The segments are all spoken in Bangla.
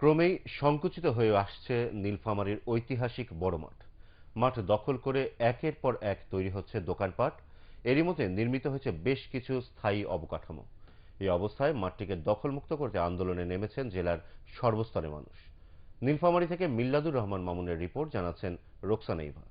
ক্রমেই সংকুচিত হয়ে আসছে নীলফামারীর ঐতিহাসিক বড় মাঠ মাঠ দখল করে একের পর এক তৈরি হচ্ছে দোকানপাট। এরই মধ্যে নির্মিত হয়েছে বেশ কিছু স্থায়ী অবকাঠামো। এই অবস্থায় মাঠটিকে দখলমুক্ত করতে আন্দোলনে নেমেছেন জেলার সর্বস্তরের মানুষ। নীলফামারী থেকে মিল্লাদুর রহমান মামুনের রিপোর্ট জানাচ্ছেন রোকসানা ইভা।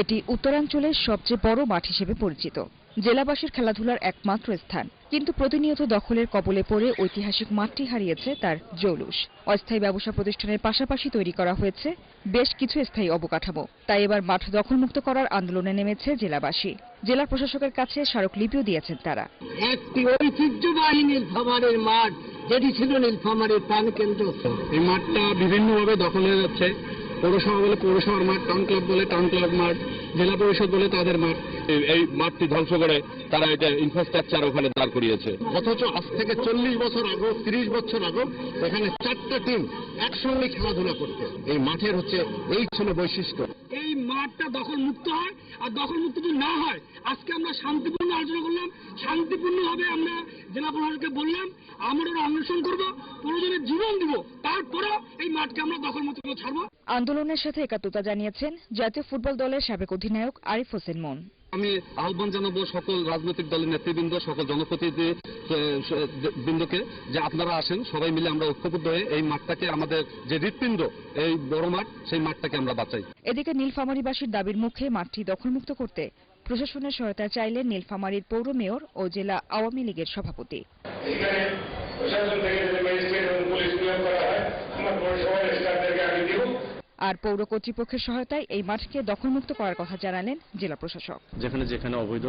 এটি উত্তরাঞ্চলের সবচেয়ে বড় মাঠ হিসেবে পরিচিত। জেলাবাসীর খেলাধুলার একমাত্র স্থান। কিন্তু প্রতিনিয়ত দখলের কবলে পড়ে ঐতিহাসিক মাঠটি হারিয়েছে তার জৌলুস। অস্থায়ী ব্যবসা প্রতিষ্ঠানের পাশাপাশি তৈরি করা হয়েছে বেশ কিছু স্থায়ী অবকাঠামো। তাই এবার মাঠ দখলমুক্ত করার আন্দোলনে নেমেছে জেলাবাসী। জেলা প্রশাসকের কাছে স্মারকলিপিও দিয়েছেন তারা। একটি ঐতিহ্যবাহী নীলফামারের মাঠ যেটি ছিল নীলফামারের প্রাণকেন্দ্র। এই মাঠটা বিভিন্নভাবে দখল হয়ে যাচ্ছে। পৌরসভা বলে পৌরসভার মাঠ টাউন ক্লাব বলে টাউন ক্লাব মাঠ। জেলা পরিষদ বলে তাদের মাঠ, এই- মাঠটি ধ্বংস করে তারা এটা ইনফ্রাস্ট্রাকচার ওখানে দাঁড় করিয়েছে। অথচ আজ থেকে চল্লিশ বছর আগে, তিরিশ বছর আগে এখানে চারটা টিম একসঙ্গে খেলাধুলা করতে। এই মাঠের হচ্ছে, এই ছিল বৈশিষ্ট্য। এই মাঠটা দখল মুক্ত হয় আর দখল মুক্ত যদি না হয়, আজকে আমরা শান্তিপূর্ণ আলোচনা করলাম। শান্তিপূর্ণ শান্তিপূর্ণভাবে আমরা জেলা প্রশাসনকে বললাম, আমরা অন্বেষণ করব, প্রয়োজনে জীবন দিব। তারপরেও মাঠকে আমরা দখল মুক্ত করে ছাড়বো। আন্দোলনের সাথে একাত্মতা জানিয়েছেন জাতীয় ফুটবল দলের সাবেক অধিনায়ক আরিফ হোসেন মন। আমি আহ্বান জানাব সকল রাজনৈতিক দলের নেতৃবৃন্দ সকল জনপ্রতিনিধি বৃন্দকে যে আপনারা আসেন সবাই মিলে আমরা ঐক্যবদ্ধ হয়ে এই মাঠটাকে আমাদের যে হৃৎপিণ্ড এই বড় মাঠ সেই মাঠটাকে আমরা বাঁচাই। এদিকে নীলফামারীবাসীর দাবির মুখে মাঠটি দখলমুক্ত করতে প্রশাসনের সহায়তা চাইলেন নীলফামারীর পৌর মেয়র ও জেলা আওয়ামী লীগের সভাপতি এখানে প্রশাসন থেকে যদি ম্যাজিস্ট্রেট এবং পুলিশ নিয়োগ করা হয় আমরা পৌরসভার স্টাফদেরকে আগে দিব আর পৌর কর্তৃপক্ষের সহায়তায় এই মাঠকে দখলমুক্ত করার কথা জানালেন জেলা প্রশাসক। যেখানে যেখানে অবৈধ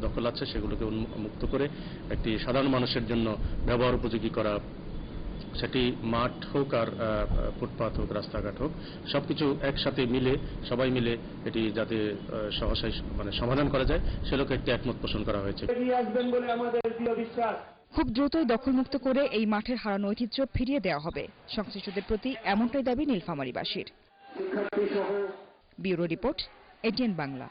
দখল আছে সেগুলোকে উন্মু- মুক্ত করে একটি সাধারণ মানুষের জন্য ব্যবহার উপযোগী করা সেটি মাঠ হোক আর আহ, ফুটপাথ হোক রাস্তাঘাট হোক সবকিছু একসাথে মিলে সবাই মিলে এটি যাতে আহ, সহসাই মানে সমাধান করা যায় সে লোকে একটি একমত পোষণ করা হয়েছে। খুব দ্রুতই দখলমুক্ত করে এই মাঠের হারানো ঐতিহ্য ফিরিয়ে দেওয়া হবে। সংশ্লিষ্টদের প্রতি এমনটাই দাবি নীলফামারীবাসীর। Bureau report ATN Bangla.